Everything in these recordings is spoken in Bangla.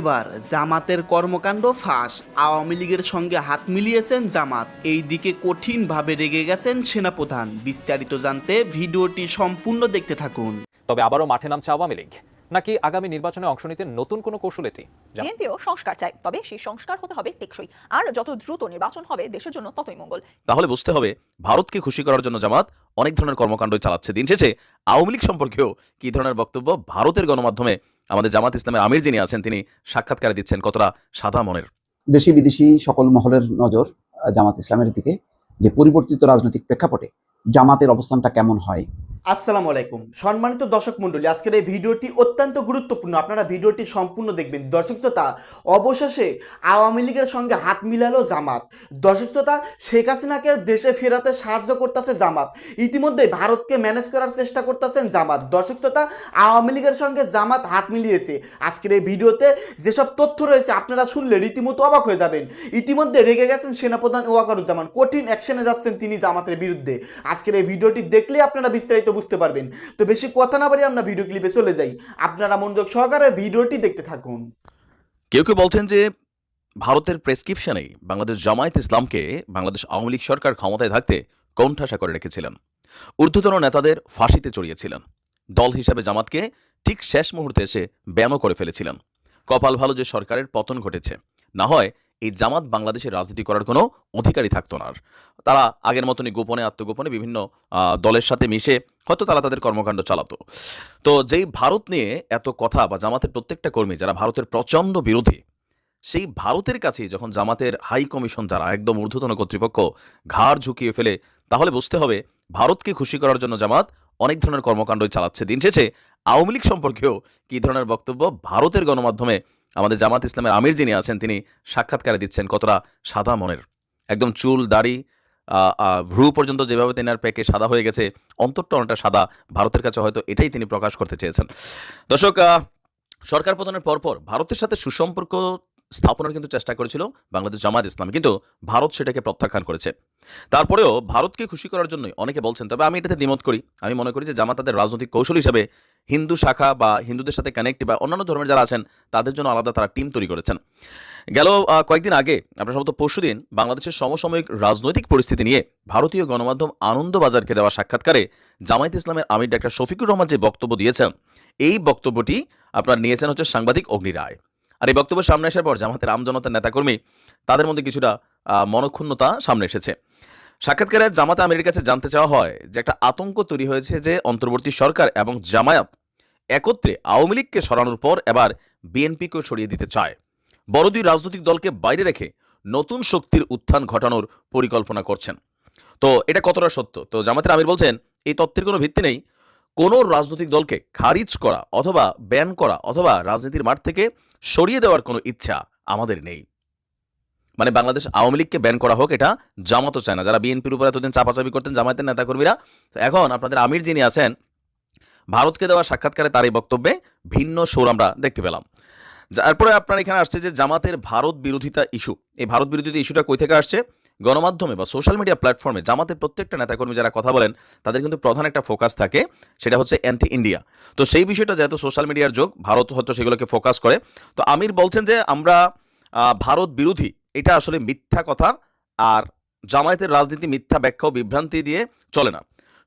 এবার জামাতের কর্মকাণ্ড ফাঁস। আওয়ামী লীগের সঙ্গে হাত মিলিয়েছেন জামাত। এই দিকে কঠিনভাবে রেগে গেছেন সেনাপ্রধান। বিস্তারিত জানতে ভিডিওটি সম্পূর্ণ দেখতে থাকুন। তবে আবারও মাঠে নামছে আওয়ামী লীগ। নাকি আগামী নির্বাচনে অংশ নিতে নতুন কোনো কৌশল এটি? বিএনপিও সংস্কার চায় তবে সেই সংস্কার হতে হবে টেকসই। আর যত দ্রুত নির্বাচন হবে দেশের জন্য ততই মঙ্গল। তাহলে বুঝতে হবে ভারতকে খুশি করার জন্য জামাত অনেক ধরনের কর্মকাণ্ড চালাচ্ছে। দিন শেষে আওয়ামী লীগ সম্পর্কেও কি ধরনের বক্তব্য ভারতের গণমাধ্যমে আমাদের জামাত ইসলামের আমির যিনি আছেন তিনি সাক্ষাৎকার দিচ্ছেন কতটা সাদা মনের? দেশি বিদেশি সকল মহলের নজর আহ, জামাত ইসলামের দিকে যে পরিবর্তিত রাজনৈতিক প্রেক্ষাপটে জামাতের অবস্থানটা কেমন হয় আসসালামু আলাইকুম। সম্মানিত দর্শক মণ্ডলী, আজকের এই ভিডিওটি অত্যন্ত গুরুত্বপূর্ণ। আপনারা ভিডিওটি সম্পূর্ণ দেখবেন। দর্শক শ্রোতা, অবশেষে আওয়ামী লীগের সঙ্গে হাত মিলালো জামাত। দর্শক শ্রোতা, শেখ হাসিনাকে দেশে ফেরাতে সাহায্য করতেছে জামাত। ইতিমধ্যে ভারতকে ম্যানেজ করার চেষ্টা করতেছেন জামাত। দর্শক শ্রোতা, আওয়ামী লীগের সঙ্গে জামাত হাত মিলিয়েছে। আজকের এই ভিডিওতে যেসব তথ্য রয়েছে আপনারা শুনলে রীতিমতো অবাক হয়ে যাবেন। ইতিমধ্যে রেগে গেছেন সেনাপ্রধান ওয়াকারুজ্জামান। কঠিন অ্যাকশনে যাচ্ছেন তিনি জামাতের বিরুদ্ধে। আজকের এই ভিডিওটি দেখলে আপনারা বিস্তারিত বুঝতে পারবেন। তো বেশি কথা না বাড়ি আমরা ভিডিও ক্লিপে চলে যাই। আপনারা মনোযোগ সহকারে ভিডিওটি দেখতে থাকুন। কেউ কেউ বলছেন যে, ভারতের প্রেসক্রিপশনেই বাংলাদেশ জামায়াত ইসলামকে বাংলাদেশ আওয়ামী লীগ সরকার ক্ষমতায় থাকতে কোণঠাসা করে রেখেছিলেন। ঊর্ধ্বতন নেতাদের ফাঁসিতে চড়িয়েছিলেন। দল হিসাবে জামাতকে ঠিক শেষ মুহূর্তে এসে ব্যায়ামও করে ফেলেছিলেন। কপাল ভালো যে সরকারের পতন ঘটেছে। না হয় এই জামাত বাংলাদেশে রাজনীতি করার কোনো অধিকারই থাকতো না আর। তারা আগের মতনই গোপনে, আত্মগোপনে বিভিন্ন দলের সাথে মিশে হয়তো তারা তাদের কর্মকাণ্ড চালাতো। তো যেই ভারত নিয়ে এত কথা বা জামাতের প্রত্যেকটা কর্মী যারা ভারতের প্রচণ্ড বিরোধী, সেই ভারতের কাছে যখন জামাতের হাই কমিশন যারা একদম ঊর্ধ্বতন কর্তৃপক্ষ ঘাড় ঝুঁকিয়ে ফেলে, তাহলে বুঝতে হবে ভারতকে খুশি করার জন্য জামাত অনেক ধরনের কর্মকাণ্ডই চালাচ্ছে। দিন শেষে আওয়ামী লীগ সম্পর্কেও কী ধরনের বক্তব্য ভারতের গণমাধ্যমে আমাদের জামাত ইসলামের আমির যিনি আছেন, তিনি সাক্ষাৎকারে দিচ্ছেন কতটা সাদা মনের। একদম চুল, দাড়ি ভ্রু পর্যন্ত যেভাবে তেনার প্যাকে সাদা হয়ে গেছে, অন্তরটা অনেকটা সাদা। ভারতের কাছে হয়তো এটাই তিনি প্রকাশ করতে চেয়েছেন। দর্শক সরকার পতনের পরপর ভারতের সাথে সুসম্পর্ক স্থাপনের কিন্তু চেষ্টা করেছিল বাংলাদেশ জামায়াত ইসলাম, কিন্তু ভারত সেটাকে প্রত্যাখ্যান করেছে। তারপরেও ভারতকে খুশি করার জন্যই অনেকে বলছেন, তবে আমি এটাতে দ্বিমত করি। আমি মনে করি যে জামাত তাদের রাজনৈতিক কৌশল হিসেবে হিন্দু শাখা বা হিন্দুদের সাথে কানেক্ট বা অন্যান্য ধর্মের যারা আছেন, তাদের জন্য আলাদা তারা টিম তৈরি করেছেন। গেল কয়েকদিন আগে, আপনার সম্ভবত পরশুদিন বাংলাদেশের সমসাময়িক রাজনৈতিক পরিস্থিতি নিয়ে ভারতীয় গণমাধ্যম আনন্দবাজারকে দেওয়া সাক্ষাৎকারে জামায়াত ইসলামের আমির ডাক্তার শফিকুর রহমান যে বক্তব্য দিয়েছেন, এই বক্তব্যটি আপনার নিয়েছেন হচ্ছে সাংবাদিক অগ্নি রায় আর এই বক্তব্য সামনে আসার পর জামাতের আমজনতার নেতাকর্মী, তাদের মধ্যে কিছুটা মনক্ষুণ্ণতা সামনে এসেছে। সাক্ষাৎকারে জামাতে আমিরের কাছে জানতে চাওয়া হয় যে একটা আতঙ্ক তৈরি হয়েছে যে অন্তর্বর্তী সরকার এবং জামায়াত একত্রে আওয়ামী লীগকে সরানোর পর এবার বিএনপিকেও সরিয়ে দিতে চায়। বড় দুই রাজনৈতিক দলকে বাইরে রেখে নতুন শক্তির উত্থান ঘটানোর পরিকল্পনা করছেন। তো এটা কতটা সত্য? তো জামাতের আমির বলছেন, এই তত্ত্বের কোনো ভিত্তি নেই। কোনো রাজনৈতিক দলকে খারিজ করা অথবা ব্যান করা অথবা রাজনীতির মাঠ থেকে সরিয়ে দেওয়ার কোনো ইচ্ছা আমাদের নেই। মানে বাংলাদেশ আওয়ামী লীগকে ব্যান করা হোক, এটা জামাতও চায় না। যারা বিএনপির উপর এতদিন চাপাচাপি করতেন, জামায়াতের নেতাকর্মীরা এখন আপনাদের আমির যিনি আছেন, ভারতকে দেওয়া সাক্ষাৎকারে তার এই বক্তব্যে ভিন্ন সুর আমরা দেখতে পেলাম। তারপরে আপনার এখানে আসছে যে জামাতের ভারত বিরোধিতা ইস্যু এই ভারত বিরোধিতা ইস্যুটা কই থেকে আসছে? গণমাধ্যমে বা সোশ্যাল মিডিয়া প্ল্যাটফর্মে জামাতের প্রত্যেকটা নেতাকর্মী যারা কথা বলেন, তাদের কিন্তু প্রধান একটা ফোকাস থাকে, সেটা হচ্ছে অ্যান্টি ইন্ডিয়া তো সেই বিষয়টা যেহেতু সোশ্যাল মিডিয়ার যোগ, ভারত হয়তো সেগুলোকে ফোকাস করে। তো আমির বলছেন যে আমরা ভারত বিরোধী, এটা আসলে মিথ্যা কথা, আর জামায়াতের রাজনীতি মিথ্যা ব্যাখ্যা বিভ্রান্তি দিয়ে চলে না।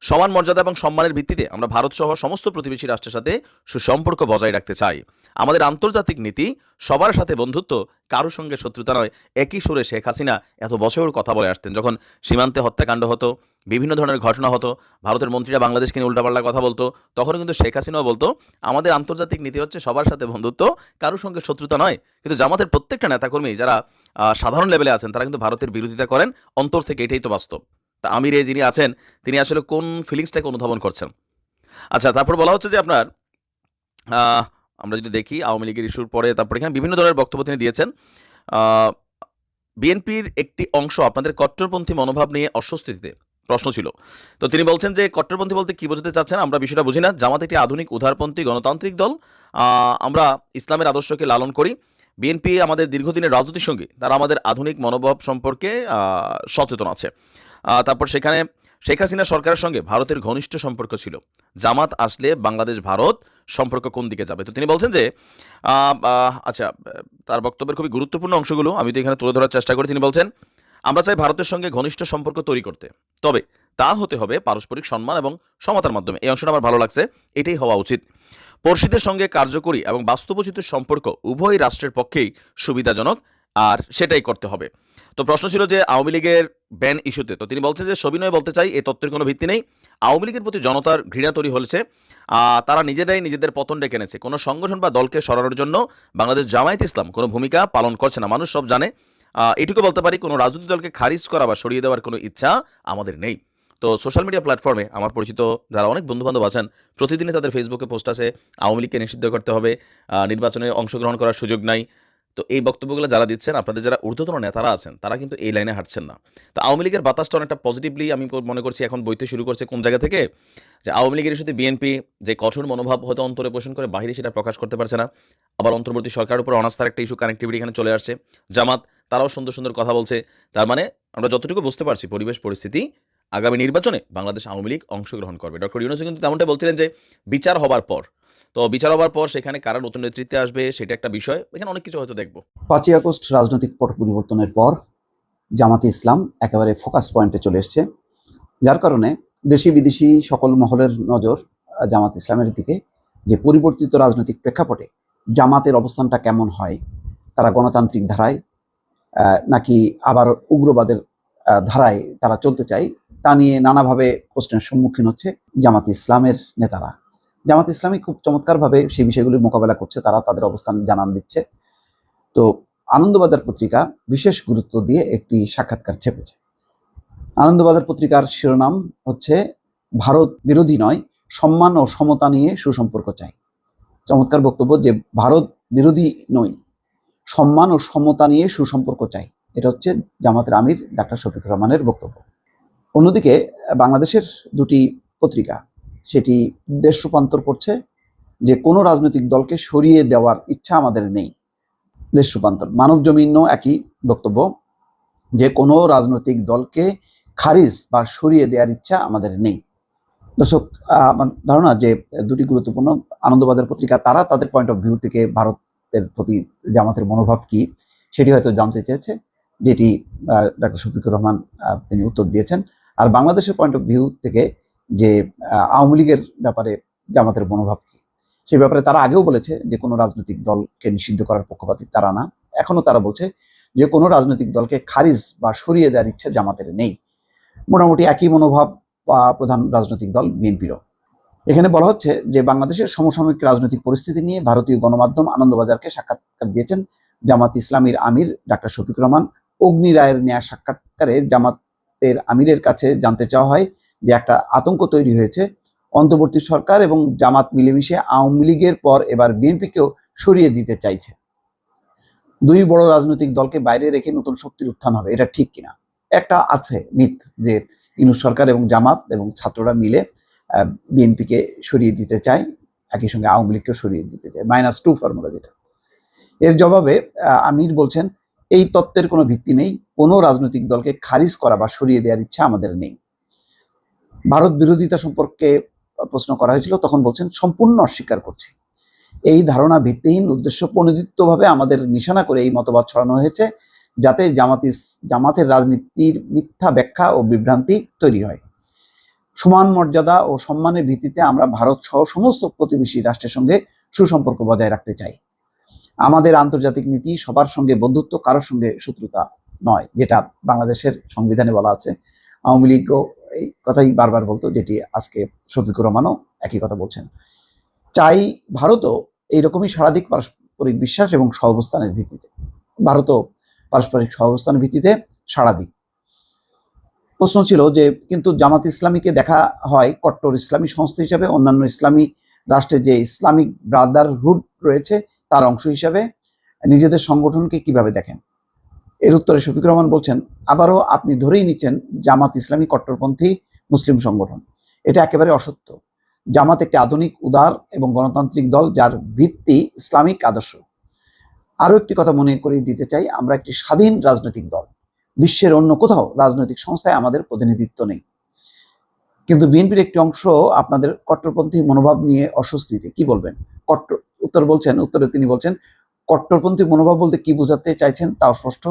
সমান মর্যাদা এবং সম্মানের ভিত্তিতে আমরা ভারত সহ সমস্ত প্রতিবেশী রাষ্ট্রের সাথে সুসম্পর্ক বজায় রাখতে চাই। আমাদের আন্তর্জাতিক নীতি, সবার সাথে বন্ধুত্ব, কারোর সঙ্গে শত্রুতা নয়, একই সুরে শেখ হাসিনা এত বছর কথা বলে আসতেন। যখন সীমান্তে হত্যাকাণ্ড হতো, বিভিন্ন ধরনের ঘটনা হতো, ভারতের মন্ত্রীরা বাংলাদেশকে নিয়ে উল্টাপাল্টা কথা বলতো তখন কিন্তু শেখ হাসিনাও বলতো, আমাদের আন্তর্জাতিক নীতি হচ্ছে সবার সাথে বন্ধুত্ব, কারোর সঙ্গে শত্রুতা নয়। কিন্তু জামাতের প্রত্যেকটা নেতাকর্মী যারা সাধারণ লেভেলে আছেন, তারা কিন্তু ভারতের বিরোধিতা করেন, অন্তর থেকে এটাই তো বাস্তব। তা আমির যিনি আছেন, তিনি আসলে কোন ফিলিংসটাকে অনুধাবন করছেন? আচ্ছা তারপর বলা হচ্ছে যে আপনার আমরা যদি দেখি, আওয়ামী লীগের ইস্যুর পরে তারপর এখানে বিভিন্ন ধরনের বক্তব্য তিনি দিয়েছেন। বিএনপির একটি অংশ আপনাদের কট্টরপন্থী মনোভাব নিয়ে অস্বস্তিতে প্রশ্ন ছিল। তো তিনি বলছেন যে কট্টরপন্থী বলতে কি বোঝাতে চাচ্ছেন আমরা বিষয়টা বুঝি না। জামাত একটি আধুনিক উদারপন্থী গণতান্ত্রিক দল। আমরা ইসলামের আদর্শকে লালন করি। বিএনপি আমাদের দীর্ঘদিনের রাজনীতির সঙ্গে। তারা আমাদের আধুনিক মনোভাব সম্পর্কে সচেতন আছে। তারপর সেখানে শেখ হাসিনা সরকারের সঙ্গে ভারতের ঘনিষ্ঠ সম্পর্ক ছিল। জামাত আসলে বাংলাদেশ, ভারত সম্পর্ক কোন দিকে যাবে? তো তিনি বলছেন যে আচ্ছা তার বক্তব্যের খুবই গুরুত্বপূর্ণ অংশগুলো আমি তো এখানে তুলে ধরার চেষ্টা করি। তিনি বলছেন, আমরা চাই ভারতের সঙ্গে ঘনিষ্ঠ সম্পর্ক তৈরি করতে। তবে তা হতে হবে পারস্পরিক সম্মান এবং সমতার মাধ্যমে। এই অংশটা আমার ভালো লাগছে, এটাই হওয়া উচিত। পড়শিদের সঙ্গে কার্যকরী এবং বাস্তবোচিত সম্পর্ক উভয় রাষ্ট্রের পক্ষেই সুবিধাজনক, আর সেটাই করতে হবে। তো প্রশ্ন ছিল যে, আওয়ামী লীগের ব্যান ইস্যুতে। তো তিনি বলছেন যে, সবিনয় বলতে চাই এই তত্ত্বের কোনো ভিত্তি নেই। আওয়ামী লীগের প্রতি জনতার ঘৃণা তৈরি হয়েছে তারা নিজেরাই নিজেদের পতন ডেকে এনেছে। কোনো সংগঠন বা দলকে সরানোর জন্য বাংলাদেশ জামায়াত ইসলাম কোনো ভূমিকা পালন করছে না। মানুষ সব জানে। এটুকু বলতে পারি, কোনো রাজনৈতিক দলকে খারিজ করা বা সরিয়ে দেওয়ার কোনো ইচ্ছা আমাদের নেই। তো সোশ্যাল মিডিয়া প্ল্যাটফর্মে আমার পরিচিত যারা অনেক বন্ধুবান্ধব আছেন, প্রতিদিনই তাদের ফেসবুকে পোস্ট আছে, আওয়ামী লীগকে নিষিদ্ধ করতে হবে। নির্বাচনে অংশগ্রহণ করার সুযোগ নাই। তো এই বক্তব্যগুলো যারা দিচ্ছেন, আপনাদের যারা ঊর্ধ্বতন নেতারা আছেন, তারা কিন্তু এই লাইনে হাঁটছেন না। তো আওয়ামী লীগের বাতাসটা অনেকটা পজিটিভলি আমি মনে করছি এখন বইতে শুরু করছে কোন জায়গা থেকে? যে আওয়ামী লীগের সাথে বিএনপি যে কঠোর মনোভাব হয়তো অন্তরে পোষণ করে বাইরে সেটা প্রকাশ করতে পারছে না। আবার অন্তর্বর্তী সরকারের উপর অনাস্থার একটা ইস্যু কানেক্টিভিটি এখানে চলে আসছে। জামাত, তারাও সুন্দর সুন্দর কথা বলছে। তার মানে আমরা যতটুকু বুঝতে পারছি, পরিবেশ, পরিস্থিতি, আগামী নির্বাচনে বাংলাদেশ আওয়ামী লীগ অংশগ্রহণ করবে। ডক্টর ইউনুস কিন্তু তেমনটা বলছিলেন যে বিচার হবার পর তো বিচার হবার পর সেখানে কারা নতুন নেতৃত্বে আসবে সেটা একটা বিষয়। এখানে অনেক কিছু হয়তো দেখব। পাঁচই আগস্ট রাজনৈতিক পট পরিবর্তনের পর জামাতে ইসলাম একেবারে ফোকাস পয়েন্টে চলে এসছে। যার কারণে দেশি বিদেশি সকল মহলের নজর জামাত ইসলামের দিকে। যে পরিবর্তিত রাজনৈতিক প্রেক্ষাপটে জামাতের অবস্থানটা কেমন হয়, তারা গণতান্ত্রিক ধারায় নাকি আবার উগ্রবাদের ধারায় তারা চলতে চায়, তা নিয়ে নানাভাবে প্রশ্নের সম্মুখীন হচ্ছে জামাত ইসলামের নেতারা। জামাত ইসলামী খুব চমৎকারভাবে সেই বিষয়গুলি মোকাবেলা করছে, তারা তাদের অবস্থান জানান দিচ্ছে। তো আনন্দবাজার পত্রিকা বিশেষ গুরুত্ব দিয়ে একটি সাক্ষাৎকার ছেপেছে। আনন্দবাজার পত্রিকার শিরোনাম হচ্ছে, ভারত বিরোধী নয়, সম্মান ও সমতা নিয়ে সুসম্পর্ক চাই। চমৎকার বক্তব্য যে, ভারত বিরোধী নই, সম্মান ও সমতা নিয়ে সুসম্পর্ক চাই। এটা হচ্ছে জামাতের আমির ডাক্তার শফিকুর রহমানের বক্তব্য। অন্যদিকে বাংলাদেশের দুটি পত্রিকা সেটি দেশ রূপান্তর করছে, যে কোনো রাজনৈতিক দলকে সরিয়ে দেওয়ার ইচ্ছা আমাদের নেই। দেশ রূপান্তর। মানব জমিনও একই বক্তব্য, যে কোনো রাজনৈতিক দলকে খারিজ বা সরিয়ে দেওয়ার ইচ্ছা আমাদের নেই। দর্শক আমার ধারণা যে দুটি গুরুত্বপূর্ণ আনন্দবাজার পত্রিকা, তারা তাদের পয়েন্ট অফ ভিউ থেকে ভারতের প্রতি জামাতের মনোভাব কি, সেটি হয়তো জানতে চেয়েছে, যেটি ডাক্তার শফিকুর রহমান তিনি উত্তর দিয়েছেন। আর বাংলাদেশের পয়েন্ট অফ ভিউ থেকে যে আওয়ামী লীগের ব্যাপারে জামাতের মনোভাব কি? সেই ব্যাপারে তারা আগেও বলেছে যে, কোনো রাজনৈতিক দলকে নিষিদ্ধ করার পক্ষপাতী তারা না। এখনও তারা বলছে যে, কোনো রাজনৈতিক দলকে খারিজ বা সরিয়ে দেওয়ার ইচ্ছে জামাতের নেই। মোটামুটি একই মনোভাব প্রধান রাজনৈতিক দল বিএনপিরও। এখানে বলা হচ্ছে যে, বাংলাদেশের সমসাময়িক রাজনৈতিক পরিস্থিতি নিয়ে ভারতীয় গণমাধ্যম আনন্দবাজারকে সাক্ষাৎকার দিয়েছেন জামাত ইসলামীর আমির ডাক্তার শফিক রহমান। অগ্নি রায়ের নেয়া সাক্ষাৎকারে জামাতের আমিরের কাছে জানতে চাওয়া হয় যে একটা আতঙ্ক তৈরি হয়েছে। অন্তর্বর্তী সরকার এবং জামাত মিলেমিশে আওয়ামী লীগের পর এবার বিএনপিকেও সরিয়ে দিতে চাইছে। দুই বড় রাজনৈতিক দলকে বাইরে রেখে নতুন শক্তির উত্থান হবে, এটা ঠিক কিনা? একটা আছে মিথ যে ইনু সরকার এবং জামাত এবং ছাত্ররা মিলে বিএনপিকে সরিয়ে দিতে চায়, একই সঙ্গে আওয়ামী লীগকেও সরিয়ে দিতে চায় মাইনাস টু ফর্মুলা যেটা। এর জবাবে আমির বলছেন, এই তত্ত্বের কোনো ভিত্তি নেই, কোনো রাজনৈতিক দলকে খারিজ করা বা সরিয়ে দেওয়ার ইচ্ছা আমাদের নেই। ভারত বিরোধিতা সম্পর্কে প্রশ্ন করা হয়েছিল, তখন বলছেন, সম্পূর্ণ অস্বীকার করছি। এই ধারণা ভিত্তিহীন উদ্দেশ্য প্রণোদিতভাবে আমাদের নিশানা করে এই মতবাদ ছড়ানো হয়েছে, যাতে জামাতি জামাতের রাজনীতির মিথ্যা ব্যাখ্যা ও বিভ্রান্তি তৈরি হয়। সমান মর্যাদা ও সম্মানের ভিত্তিতে আমরা ভারত সহ সমস্ত প্রতিবেশী রাষ্ট্রের সঙ্গে সুসম্পর্ক বজায় রাখতে চাই। আমাদের আন্তর্জাতিক নীতি সবার সঙ্গে বন্ধুত্ব, কারোর সঙ্গে শত্রুতা নয়, যেটা বাংলাদেশের সংবিধানে বলা আছে। আওয়ামী লীগও এই কথাই বারবার বলতো, যেটি আজকে শফিকুর রহমানও একই কথা বলছেন। চাই ভারতও এইরকমই সারাদিক পারস্পরিক বিশ্বাস এবং সহাবস্থানের ভিত্তিতে, ভারতও পারস্পরিক সহাবস্থানের ভিত্তিতে সারা দিক। প্রশ্ন ছিল যে, কিন্তু জামাত ইসলামীকে দেখা হয় কট্টর ইসলামী সংস্থা হিসাবে, অন্যান্য ইসলামী রাষ্ট্রে যে ইসলামিক ব্রাদারহুড রয়েছে, তার অংশ হিসাবে, নিজেদের সংগঠনকে কীভাবে দেখেন? এর উত্তরে শফিকুর রহমান বলছেন, আবারও আপনি ধরেই নিচ্ছেন জামাত ইসলামী কট্টরপন্থী মুসলিম সংগঠন। এটা একেবারে অসত্য। জামাত একটি আধুনিক, উদার এবং গণতান্ত্রিক দল যার ভিত্তি ইসলামিক আদর্শ। আরও একটি কথা মনে করিয়ে দিতে চাই, আমরা একটি স্বাধীন রাজনৈতিক দল। বিশ্বের অন্য কোথাও রাজনৈতিক সংস্থায় আমাদের প্রতিনিধিত্ব নেই। কিন্তু বিএনপির একটি অংশ আপনাদের কট্টরপন্থী মনোভাব নিয়ে অস্বস্তিতে। কি বলবেন? কট্টর উত্তর বলছেন, উত্তরে তিনি বলছেন, কট্টরপন্থী মনোভাব বলতে কি বোঝাতে চাইছেন তাও স্পষ্ট।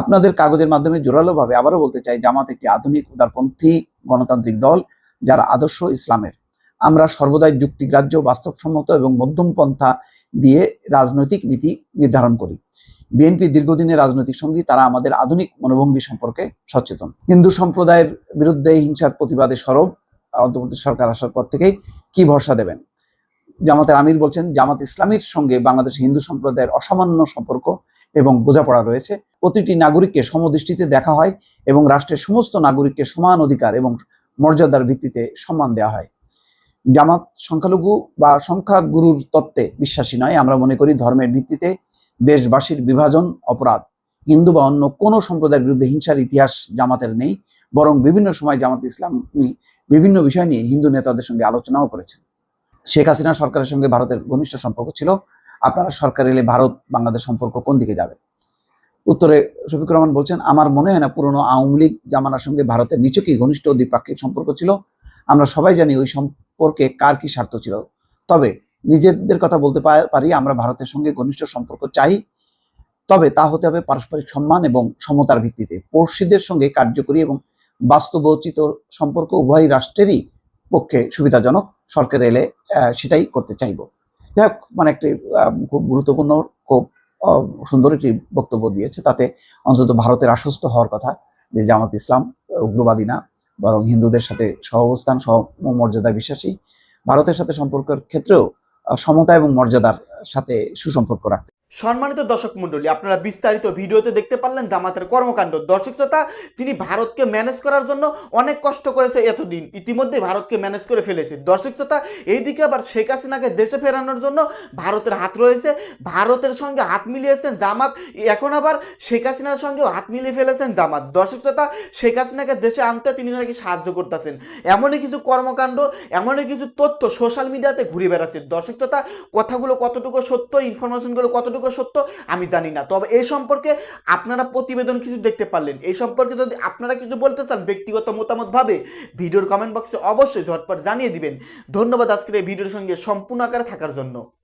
আপনাদের কাগজের মাধ্যমে জোরালোভাবে আবারও বলতে চাই, জামাত একটি আধুনিক উদারপন্থী গণতান্ত্রিক দল যার আদর্শ ইসলামের। আমরা সর্বদাই যুক্তিগ্রাহ্য, বাস্তবসম্মত এবং মধ্যম পন্থা দিয়ে রাজনৈতিক নীতি নির্ধারণ করি। বিএনপি দীর্ঘদিনের রাজনৈতিক সঙ্গী, তারা আমাদের আধুনিক মনোভঙ্গি সম্পর্কে সচেতন। হিন্দু সম্প্রদায়ের বিরুদ্ধে হিংসার প্রতিবাদে সরব, অন্তর্বর্তী সরকার আসার পর থেকেই কি ভরসা দেবেন? জামাতের আমির বলছেন, জামাত ইসলামীর সঙ্গে বাংলাদেশ হিন্দু সম্প্রদায়ের অসামান্য সম্পর্ক এবং বোঝাপড়া রয়েছে। প্রতিটি নাগরিককে সমদৃষ্টিতে দেখা হয় এবং রাষ্ট্রের সমস্ত নাগরিককে সমান অধিকার এবং মর্যাদার ভিত্তিতে সম্মান দেওয়া হয়। জামাত সংখ্যালঘু বা সংখ্যাগুরুর তত্ত্বে বিশ্বাসী নয়। আমরা মনে করি ধর্মের ভিত্তিতে দেশবাসীর বিভাজন অপরাধ। হিন্দু বা অন্য কোনো সম্প্রদায়ের বিরুদ্ধে হিংসার ইতিহাস জামাতের নেই, বরং বিভিন্ন সময় জামাত ইসলামী বিভিন্ন বিষয় নিয়ে হিন্দু নেতাদের সঙ্গে আলোচনাও করেছেন। শেখ হাসিনা সরকারের সঙ্গে ভারতের ঘনিষ্ঠ সম্পর্ক ছিল। আপনারা সরকার এলে ভারত, বাংলাদেশ সম্পর্ক কোন দিকে যাবে? উত্তরে শফিকুর রহমান বলছেন, আমার মনে হয় না পুরনো আওয়ামী লীগ জামানার সঙ্গে ভারতের নিচকই ঘনিষ্ঠ দ্বিপাক্ষিক সম্পর্ক ছিল। আমরা সবাই জানি ওই সম্পর্কে কার কি স্বার্থ ছিল। তবে নিজেদের কথা বলতে পারি, আমরা ভারতের সঙ্গে ঘনিষ্ঠ সম্পর্ক চাই। তবে তা হতে হবে পারস্পরিক সম্মান এবং সমতার ভিত্তিতে। পড়শিদের সঙ্গে কার্যকরী এবং বাস্তবোচিত সম্পর্ক উভয় রাষ্ট্রেরই পক্ষে সুবিধাজনক। সরকার এলে সেটাই করতে চাইব। যাই মানে একটি খুব গুরুত্বপূর্ণ, খুব সুন্দর একটি বক্তব্য দিয়েছে। তাতে অন্তত ভারতের আশ্বস্ত হওয়ার কথা যে জামাত ইসলাম, উগ্রবাদী না, বরং হিন্দুদের সাথে সহ অবস্থান, সহ মর্যাদা বিশ্বাসী, ভারতের সাথে সম্পর্কের ক্ষেত্রেও সমতা এবং মর্যাদার সাথে সুসম্পর্ক রাখতে সম্মানিত দর্শক মণ্ডলী, আপনারা বিস্তারিত ভিডিওতে দেখতে পারলেন জামাতের কর্মকাণ্ড। দর্শক শ্রোতা, তিনি ভারতকে ম্যানেজ করার জন্য অনেক কষ্ট করেছে এতদিন। ইতিমধ্যে ভারতকে ম্যানেজ করে ফেলেছে। দর্শক শ্রোতা, এইদিকে আবার শেখ হাসিনাকে দেশে ফেরানোর জন্য ভারতের হাত রয়েছে। ভারতের সঙ্গে হাত মিলিয়েছেন জামাত। এখন আবার শেখ হাসিনার সঙ্গেও হাত মিলিয়ে ফেলেছেন জামাত। দর্শক শ্রোতা, শেখ হাসিনাকে দেশে আনতে তিনি নাকি সাহায্য করতেছেন। এমনই কিছু কর্মকাণ্ড, এমনই কিছু তথ্য সোশ্যাল মিডিয়াতে ঘুরে বেড়াচ্ছে। দর্শক শ্রোতা, কথাগুলো কতটুকু সত্য ইনফরমেশনগুলো কতটুকু সত্য? আমি জানি না। তবে এই সম্পর্কে আপনারা প্রতিবেদন কিছু দেখতে পারলেন। এই সম্পর্কে যদি আপনারা কিছু বলতে চান ব্যক্তিগত মতামত ভাবে ভিডিওর কমেন্ট বক্সে অবশ্যই ঝটপট জানিয়ে দিবেন। ধন্যবাদ আজকের এই ভিডিওর সঙ্গে সম্পূর্ণ আকারে থাকার জন্য।